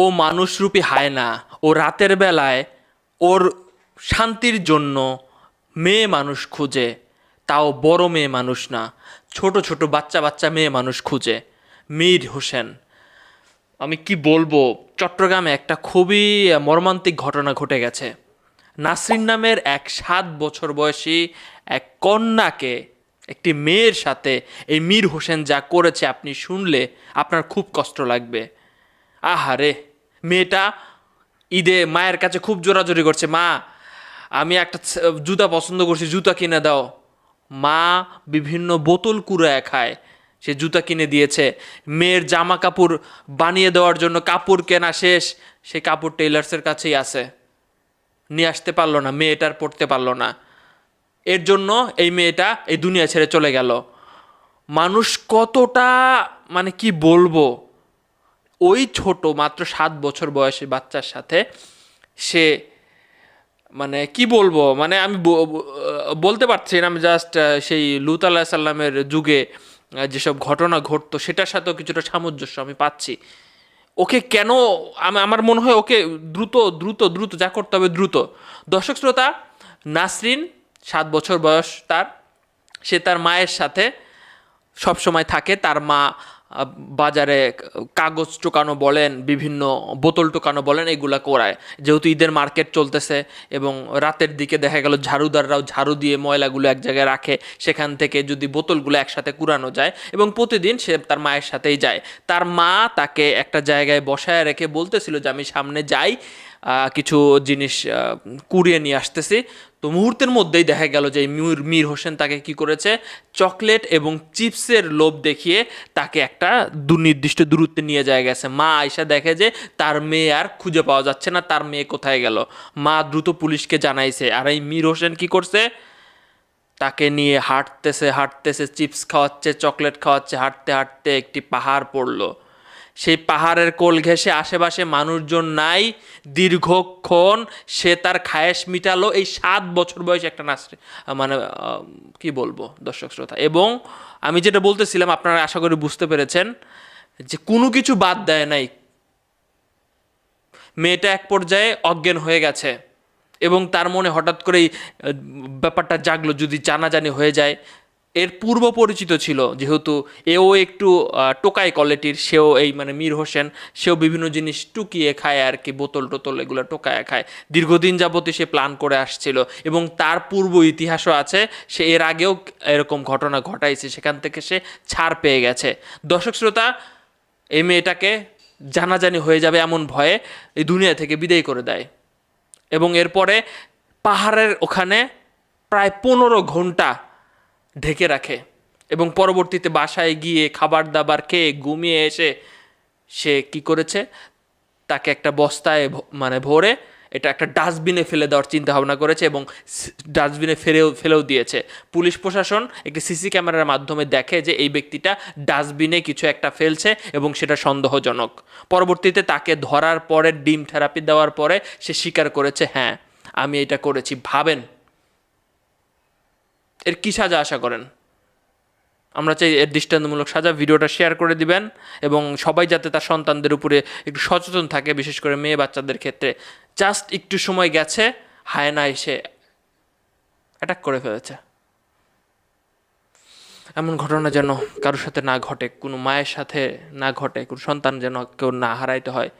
ও মানুষরূপী হায়না ও রাতের বেলায় ওর শান্তির জন্য মেয়ে মানুষ খুঁজে। তাও বড় মেয়ে মানুষ না, ছোট ছোট বাচ্চা বাচ্চা মেয়ে মানুষ খুঁজে। মীর হোসেন, আমি কি বলব, চট্টগ্রামে একটা খুবই মর্মান্তিক ঘটনা ঘটে গেছে। নাসরিন নামের এক সাত বছর বয়সী এক কন্যাকে একটি মেয়ের সাথে এই মীর হোসেন যা করেছে, আপনি শুনলে আপনার খুব কষ্ট লাগবে। আহারে! মেয়েটা ঈদে মায়ের কাছে খুব জোরাজোরি করছে, মা, আমি একটা জুতা পছন্দ করছি, জুতা কিনে দাও। মা বিভিন্ন বোতল কুড়ায় খায়, সে জুতা কিনে দিয়েছে। মেয়ের জামা কাপড় বানিয়ে দেওয়ার জন্য কাপড় কেনা শেষ, সে কাপড় টেইলার্সের কাছেই আছে। নিয়ে আসতে পারল না মেয়েটার পড়তে পারল না। এর জন্য এই মেয়েটা এই দুনিয়া ছেড়ে চলে গেল। মানুষ কতটা মানে কি বলব? ওই ছোট মাত্র সাত বছর বয়সী বাচ্চার সাথে সে মানে কি বলব মানে আমি বলতে পারছি না, আমি জাস্ট সেই লুত আল্লাহ সাল্লামের যুগে যেসব ঘটনা ঘটতো, সেটার সাথেও কিছুটা সামঞ্জস্য আমি পাচ্ছি। ওকে কেন আমার মনে হয় ওকে দ্রুত দ্রুত দ্রুত, যা করতে হবে দ্রুত। দর্শক শ্রোতা, নাসরিন, সাত বছর বয়স তার, সে তার মায়ের সাথে সব সময় থাকে, তার মা বাজারে কাগজ টোকানো বলেন, বিভিন্ন বোতল টোকানো বলেন, এগুলা করায়। যেহেতু ঈদের মার্কেট চলতেছে এবং রাতের দিকে দেখা গেল ঝাড়ুদাররাও ঝাড়ু দিয়ে ময়লাগুলো এক জায়গায় রাখে, সেখান থেকে যদি বোতলগুলো একসাথে কুড়ানো যায় এবং প্রতিদিন সে তার মায়ের সাথেই যায়। তার মা তাকে একটা জায়গায় বসায় রেখে বলতেছিল যে, আমি সামনে যাই। কিছু জিনিস কুড়িয়ে নিয়ে আসতেছি। তো মুহূর্তের মধ্যেই দেখা গেল যে মীর মীর হোসেন তাকে কি করেছে? চকলেট এবং চিপসের লোভ দেখিয়ে তাকে একটা দুর্নির্দিষ্ট দূরত্বে নিয়ে যায় গেছে। মা আয়সা দেখে যে তার মেয়ে আর খুঁজে পাওয়া যাচ্ছে না, তার মেয়ে কোথায় গেল? মা দ্রুত পুলিশকে জানাইছে, আর এই মীর হোসেন কি করছে? তাকে নিয়ে হাঁটতেছে হাঁটতেছে, চিপস খাওয়াচ্ছে, চকলেট খাওয়াচ্ছে, হাঁটতে হাঁটতে একটি পাহাড় পড়ল। সেই পাহাড়ের কোল ঘেঁষে আশেপাশে মানুষজন নাই, দীর্ঘক্ষণ সে তার খায়েশ মিটালো এই সাত বছর বয়সে একটা নাচ মানে কি বলব দর্শক শ্রোতা? এবং আমি যেটা বলতেছিলাম, আপনারা আশা করি বুঝতে পেরেছেন যে কোনো কিছু বাদ দেয় নাই। মেয়েটা এক পর্যায়ে অজ্ঞান হয়ে গেছে এবং তার মনে হঠাৎ করেই ব্যাপারটা জাগলো, যদি জানাজানি হয়ে যায় এর পূর্ব পরিচিত ছিল, যেহেতু এও একটু টোকাই কোয়ালিটির, সেও এই মানে মীর হোসেন, সেও বিভিন্ন জিনিস টুকিয়ে খায় আর কি, বোতল টোতল এগুলো টোকায় খায়। দীর্ঘদিন যাবতই সে প্ল্যান করে আসছিল এবং তার পূর্ব ইতিহাসও আছে, সে এর আগেও এরকম ঘটনা ঘটাইছে, সেখান থেকে সে ছাড় পেয়ে গেছে। দর্শক শ্রোতা, এই মেয়েটাকে জানাজানি হয়ে যাবে এমন ভয়ে এই দুনিয়া থেকে বিদায় করে দেয়। এবং এরপরে পাহাড়ের ওখানে প্রায় পনেরো ঘণ্টা ঢেকে রাখে এবং পরবর্তীতে বাসায় গিয়ে খাবার দাবার খেয়ে ঘুমিয়ে এসে সে কি করেছে? তাকে একটা বস্তায় মানে ভরে এটা একটা ডাস্টবিনে ফেলে দেওয়ার চিন্তা ভাবনা করেছে এবং ডাস্টবিনে ফেলেও ফেলেও দিয়েছে। পুলিশ প্রশাসন একটি সিসি ক্যামেরার মাধ্যমে দেখে যে এই ব্যক্তিটা ডাস্টবিনে কিছু একটা ফেলছে এবং সেটা সন্দেহজনক। পরবর্তীতে তাকে ধরার পরে, ডিম থেরাপি দেওয়ার পরে সে স্বীকার করেছে হ্যাঁ আমি এটা করেছি। ভাবেন এর কী সাজা আশা করেন? আমরা চাই এর দৃষ্টান্তমূলক সাজা, ভিডিওটা শেয়ার করে দিবেন এবং সবাই যাতে তার সন্তানদের উপরে একটু সচেতন থাকে, বিশেষ করে মেয়ে বাচ্চাদের ক্ষেত্রে। জাস্ট একটু সময় গেছে, হায়না এসে অ্যাটাক করে ফেলেছে। এমন ঘটনা যেন কারোর সাথে না ঘটে, কোনো মায়ের সাথে না ঘটে, কোনো সন্তান যেন কেউ না হারাইতে হয়।